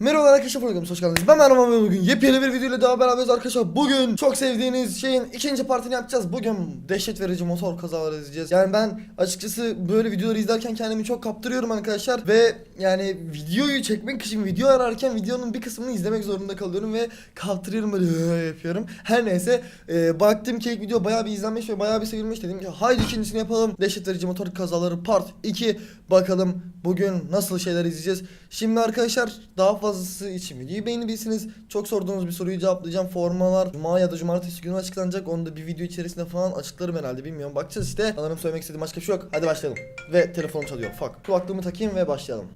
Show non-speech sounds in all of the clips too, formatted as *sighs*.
Merhaba arkadaşlar programımıza hoş geldiniz. Ben Merhaba ve bugün yepyeni bir videoyla daha beraberiz arkadaşlar. Bugün çok sevdiğiniz şeyin ikinci partini yapacağız. Bugün dehşet verici motor kazaları izleyeceğiz. Yani ben açıkçası böyle videoları izlerken kendimi çok kaptırıyorum arkadaşlar. Ve yani videoyu çekmek için video ararken videonun bir kısmını izlemek zorunda kalıyorum ve kaptırıyorum böyle *laughs* yapıyorum. Her neyse e, baktım ki video bayağı bir izlenmiş ve bayağı bir sevilmiş dedim ki haydi ikincisini yapalım. Dehşet verici motor kazaları part 2. Bakalım bugün nasıl şeyler izleyeceğiz. Şimdi arkadaşlar daha fazlası için videoyu beğenebilirsiniz. Çok sorduğunuz bir soruyu cevaplayacağım. Formalar Cuma ya da Cumartesi günü açıklanacak. Onu da bir video içerisinde falan açıklarım herhalde bilmiyorum. Bakacağız işte. Sanırım söylemek istediğim başka bir şey yok. Hadi başlayalım. Ve telefonum çalıyor. Fuck. Kulaklığımı takayım ve başlayalım.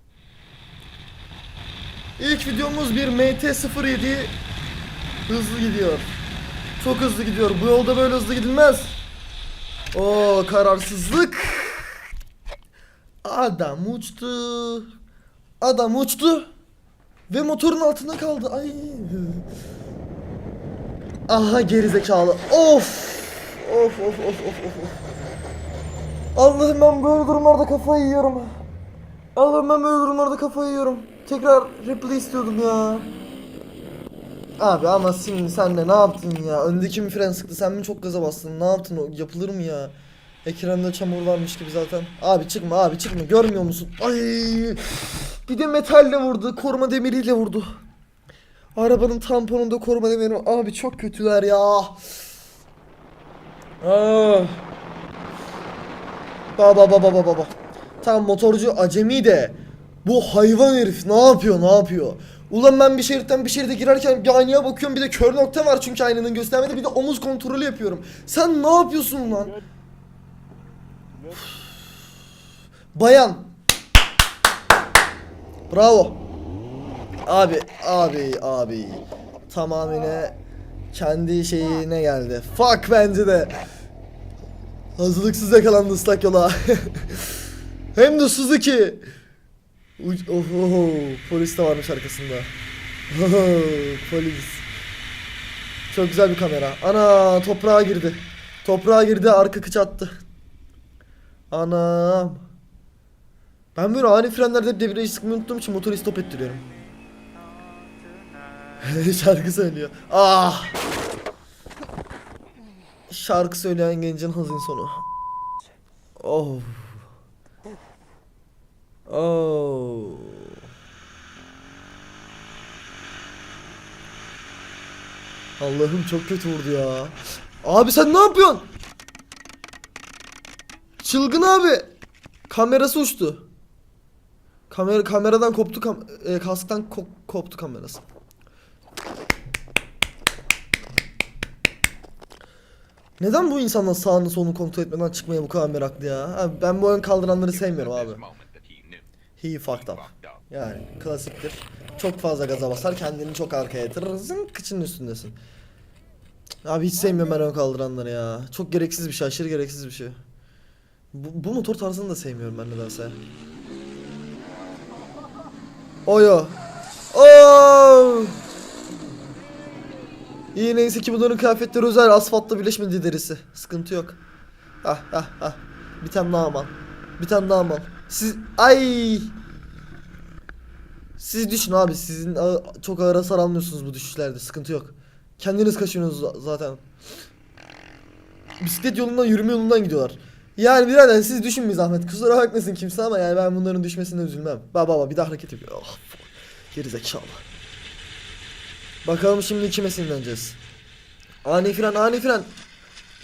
İlk videomuz bir MT-07 hızlı gidiyor. Çok hızlı gidiyor. Bu yolda böyle hızlı gidilmez. O kararsızlık. Adam uçtu. Adam uçtu. Ve motorun altında kaldı. Ay. Aha gerizekalı. Of. Of of of of of. Allah'ım ben böyle durumlarda kafayı yiyorum. Allah'ım ben böyle durumlarda kafayı yiyorum. Tekrar replay istiyordum ya. Abi ama şimdi sen de ne yaptın ya? Öndeki mi fren sıktı? Sen mi çok gaza bastın? Ne yaptın? O yapılır mı ya? Ekranda çamur varmış gibi zaten. Abi çıkma abi çıkma. Görmüyor musun? Ay! Bir de metalle vurdu. Koruma demiriyle vurdu. Arabanın tamponunda koruma demiri var. Abi çok kötüler ya. Ah. Baba baba baba baba. Tam motorcu acemi de bu hayvan herif ne yapıyor ne yapıyor? Ulan ben bir şeritten bir şeride girerken bir aynaya bakıyorum bir de kör nokta var çünkü aynanın göstermede bir de omuz kontrolü yapıyorum. Sen ne yapıyorsun lan? Bayan. Bravo. Abi abi abi. Tamamıyla kendi şeyine geldi. Fuck bence de. Hazırlıksız yakalandı ıslak yola. *laughs* Hem de Suzuki. Uç, oh, oh, oh, polis de varmış arkasında. Polis. Çok güzel bir kamera. Ana toprağa girdi. Toprağa girdi arka kıç attı. Anam. Ben böyle ani frenlerde hep debriyajı sıkmayı unuttuğum için motoru stop ettiriyorum. *laughs* Şarkı söylüyor. Ah! Şarkı söyleyen gencin hazin sonu. Oh. Oh. Allah'ım çok kötü vurdu ya. Abi sen ne yapıyorsun? Çılgın abi. Kamerası uçtu. Kamera kameradan koptu kam e, kasktan ko- koptu kamerası. Neden bu insanlar sağını solunu kontrol etmeden çıkmaya bu kadar meraklı ya? Abi ben bu ön kaldıranları sevmiyorum abi. He fucked up. Yani klasiktir. Çok fazla gaza basar kendini çok arkaya yatırır. Zınk kıçının üstündesin. Abi hiç sevmiyorum ben ön kaldıranları ya. Çok gereksiz bir şey aşırı gereksiz bir şey. Bu, bu motor tarzını da sevmiyorum ben nedense. Oyo. Oo! İyi neyse ki bunların kıyafetleri özel asfaltla birleşmedi derisi. Sıkıntı yok. Ah ah ah. Bir tane daha aman. Bir tane daha aman. Siz ay. Siz düşün abi sizin çok ağır hasar almıyorsunuz bu düşüşlerde sıkıntı yok. Kendiniz kaşıyorsunuz za- zaten. Bisiklet yolundan yürüme yolundan gidiyorlar. Yani birader siz düşün bir zahmet. Kusura bakmasın kimse ama yani ben bunların düşmesine üzülmem. Baba baba bir daha hareket yapıyor. Oh, geri zekalı. Bakalım şimdi kime sinirleneceğiz. Ani fren ani fren.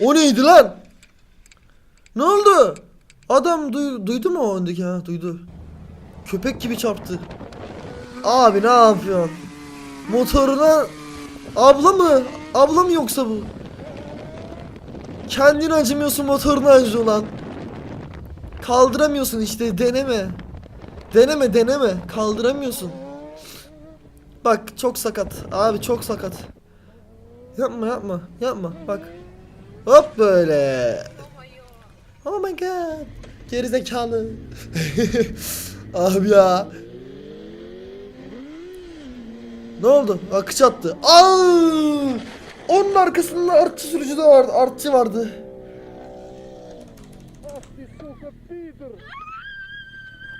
O neydi lan? Ne oldu? Adam duy- duydu mu o öndeki ha? Duydu. Köpek gibi çarptı. Abi ne yapıyorsun? Motoruna abla mı? Abla mı yoksa bu? Kendin acımıyorsun motorunu acıyor lan. Kaldıramıyorsun işte deneme. Deneme deneme. Kaldıramıyorsun. Bak çok sakat. Abi çok sakat. Yapma yapma. Yapma bak. Hop böyle. Oh my god. Gerizekalı. *laughs* Abi ya. Ne oldu? Akış attı. Aa! Onun arkasında artçı sürücü de vardı. Artçı vardı.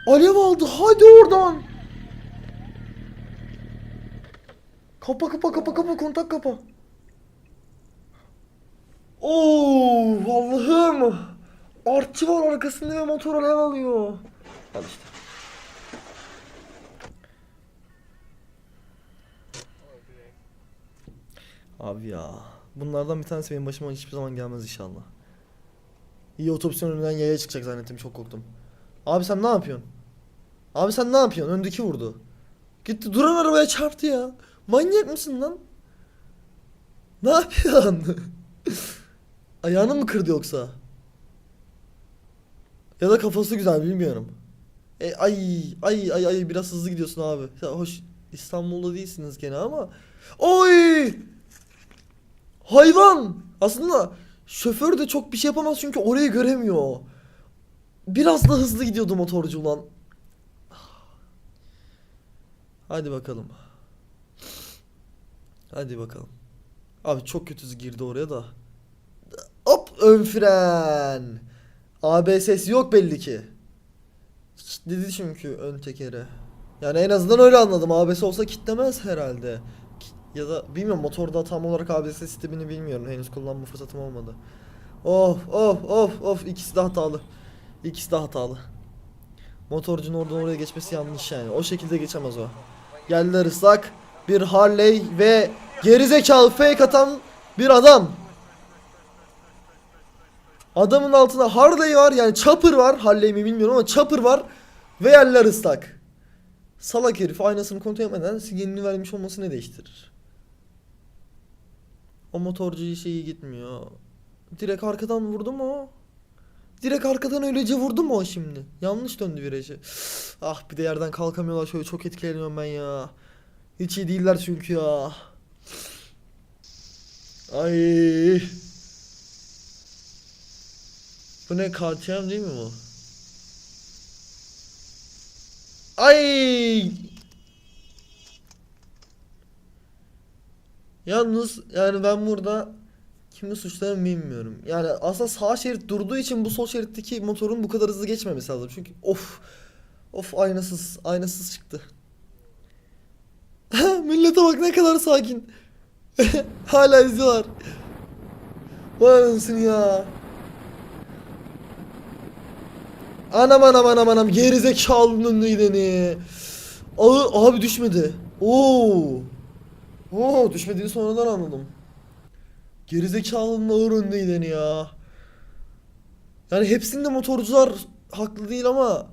Alev aldı. Hadi oradan. Kapa kapa kapa kapa kontak kapa. Oo Allah'ım. Artçı var arkasında ve motor alev alıyor. Al işte. Abi ya. Bunlardan bir tanesi benim başıma hiçbir zaman gelmez inşallah. İyi otopsiyon önünden yaya çıkacak zannettim çok korktum. Abi sen ne yapıyorsun? Abi sen ne yapıyorsun? Öndeki vurdu. Gitti duran arabaya çarptı ya. Manyak mısın lan? Ne yapıyorsun? *laughs* Ayağını mı kırdı yoksa? Ya da kafası güzel bilmiyorum. E, ay ay ay ay biraz hızlı gidiyorsun abi. Ya hoş İstanbul'da değilsiniz gene ama. Oy! Hayvan! Aslında şoför de çok bir şey yapamaz çünkü orayı göremiyor. Biraz da hızlı gidiyordu motorcu ulan. Hadi bakalım. Hadi bakalım. Abi çok kötü girdi oraya da. Hop ön fren. ABS'si yok belli ki. Kilitledi çünkü ön tekeri. Yani en azından öyle anladım. ABS olsa kitlemez herhalde. Ya da bilmiyorum motorda tam olarak ABS sistemini bilmiyorum. Henüz kullanma fırsatım olmadı. Of of of of ikisi de hatalı. İkisi de hatalı. Motorcunun oradan oraya geçmesi yanlış yani. O şekilde geçemez o. Geldiler ıslak. Bir Harley ve gerizekalı fake atan bir adam. Adamın altında Harley var yani Chopper var. Harley mi bilmiyorum ama Chopper var. Ve yerler ıslak. Salak herif aynasını kontrol etmeden sinyalini vermiş olması ne değiştirir? O motorcu işe iyi gitmiyor. Direkt arkadan vurdu mu? Direkt arkadan öylece vurdu mu o şimdi? Yanlış döndü virajı. *sighs* Ah bir de yerden kalkamıyorlar şöyle çok etkileniyorum ben ya. Hiç iyi değiller çünkü ya. Ay. Bu ne KTM değil mi bu? Ay. Yalnız yani ben burada kimi suçlarım bilmiyorum. Yani aslında sağ şerit durduğu için bu sol şeritteki motorun bu kadar hızlı geçmemesi lazım. Çünkü of of aynasız aynasız çıktı. *laughs* Millete bak ne kadar sakin. *laughs* Hala izliyorlar. Vay anasını ya. Anam anam anam anam gerizekalının önüne gideni. Abi düşmedi. Oo. Oo düşmediğini sonradan anladım. Gerizekalının ağır gideni ya. Yani hepsinde motorcular haklı değil ama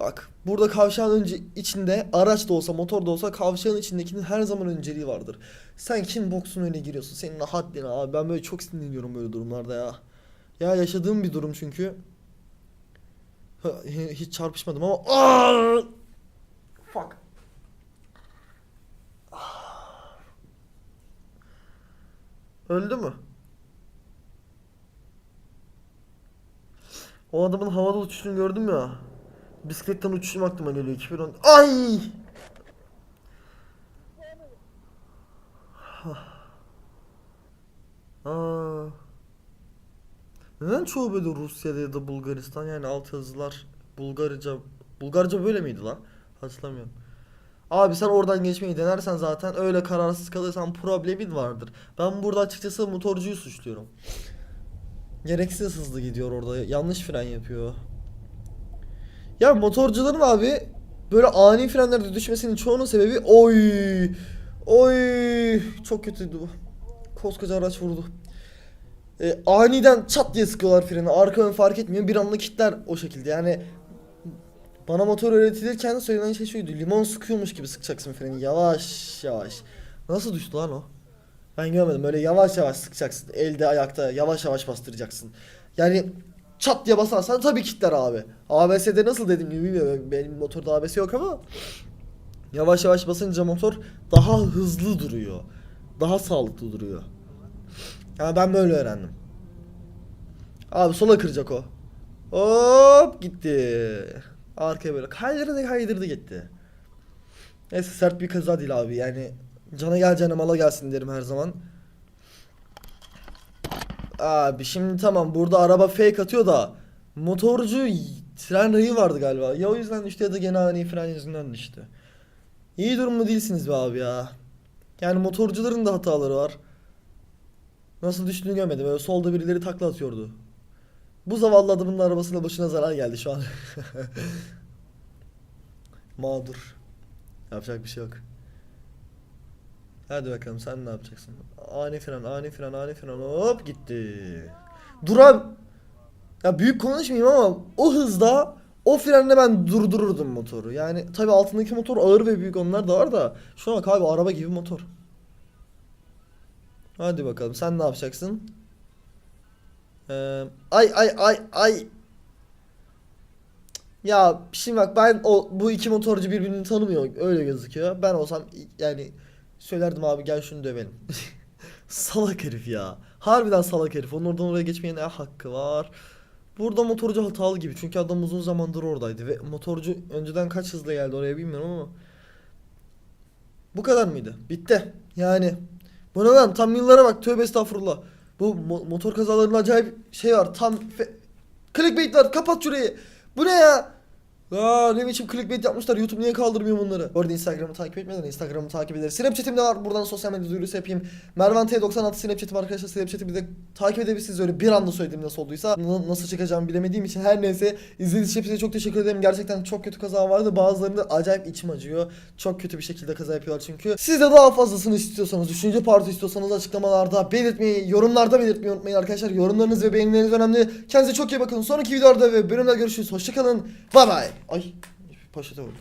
bak burada kavşağın önce içinde araç da olsa motor da olsa kavşağın içindekinin her zaman önceliği vardır. Sen kim boksun öne giriyorsun? Senin haddine abi. Ben böyle çok sinirleniyorum böyle durumlarda ya. Ya yaşadığım bir durum çünkü. Hiç çarpışmadım ama Aa! Fuck. Öldü mü? O adamın havada uçuşunu gördüm ya. Bisikletten uçuşum aklıma geliyor 2010. Ay! Neden çoğu böyle Rusya'da ya da Bulgaristan yani alt yazılar Bulgarca Bulgarca böyle miydi lan? Hatırlamıyorum. Abi sen oradan geçmeyi denersen zaten öyle kararsız kalırsan problemin vardır. Ben burada açıkçası motorcuyu suçluyorum. Gereksiz hızlı gidiyor orada. Yanlış fren yapıyor. Ya motorcuların abi böyle ani frenlerde düşmesinin çoğunun sebebi oy oy çok kötüydü bu. Koskoca araç vurdu. E, aniden çat diye sıkıyorlar freni. Arka ön fark etmiyor. Bir anda kitler o şekilde. Yani bana motor öğretilirken söylenen şey şuydu. Limon sıkıyormuş gibi sıkacaksın freni. Yavaş yavaş. Nasıl düştü lan o? Ben görmedim. Öyle yavaş yavaş sıkacaksın. Elde ayakta yavaş yavaş bastıracaksın. Yani çat diye basarsan tabii kitler abi. ABS'de nasıl dediğim gibi bilmiyorum. Benim motorda ABS yok ama yavaş yavaş basınca motor daha hızlı duruyor. Daha sağlıklı duruyor. Yani ben böyle öğrendim. Abi sola kıracak o. Hop gitti. Arkaya böyle kaydırdı kaydırdı gitti. Neyse sert bir kaza değil abi yani cana geleceğine mala gelsin derim her zaman. Abi şimdi tamam burada araba fake atıyor da motorcu fren rayı vardı galiba. Ya o yüzden düştü ya da gene ani fren yüzünden düştü. İyi durumda değilsiniz be abi ya. Yani motorcuların da hataları var. Nasıl düştüğünü görmedim. Böyle solda birileri takla atıyordu. Bu zavallı adamın da arabasına başına zarar geldi şu an. *laughs* Mağdur. Yapacak bir şey yok. Hadi bakalım sen ne yapacaksın? Ani fren, ani fren, ani fren. Hop gitti. Dur abi. Ya büyük konuşmayayım ama o hızda o frenle ben durdururdum motoru. Yani tabi altındaki motor ağır ve büyük onlar da var da şu an abi araba gibi motor. Hadi bakalım sen ne yapacaksın? Ee, ay ay ay ay. Ya şimdi bak ben o bu iki motorcu birbirini tanımıyor öyle gözüküyor. Ben olsam yani söylerdim abi gel şunu dövelim. *laughs* salak herif ya. Harbiden salak herif. Onun oradan oraya geçmeye ne hakkı var? Burada motorcu hatalı gibi çünkü adam uzun zamandır oradaydı ve motorcu önceden kaç hızla geldi oraya bilmiyorum ama bu kadar mıydı? Bitti. Yani bu ne lan tam yıllara bak tövbe estağfurullah. Bu mo- motor kazalarında acayip şey var tam clickbait var kapat şurayı. Bu ne ya? Aa ne biçim clickbait yapmışlar YouTube niye kaldırmıyor bunları? Bu Instagram'ı takip etmeden Instagram'ı takip ederiz. Snapchat'im de var buradan sosyal medya duyurusu yapayım. Mervan T96 Snapchat'im arkadaşlar Snapchat'imi de takip edebilirsiniz öyle bir anda söylediğim nasıl olduysa. N- nasıl çıkacağımı bilemediğim için her neyse izlediğiniz için hepinize çok teşekkür ederim. Gerçekten çok kötü kaza vardı bazılarında acayip içim acıyor. Çok kötü bir şekilde kaza yapıyorlar çünkü. Siz de daha fazlasını istiyorsanız, düşünce parti istiyorsanız açıklamalarda belirtmeyi, yorumlarda belirtmeyi unutmayın arkadaşlar. Yorumlarınız ve beğenileriniz önemli. Kendinize çok iyi bakın. Sonraki videolarda ve bölümde görüşürüz. Hoşçakalın. Bay bay. Ay poşete vurdum.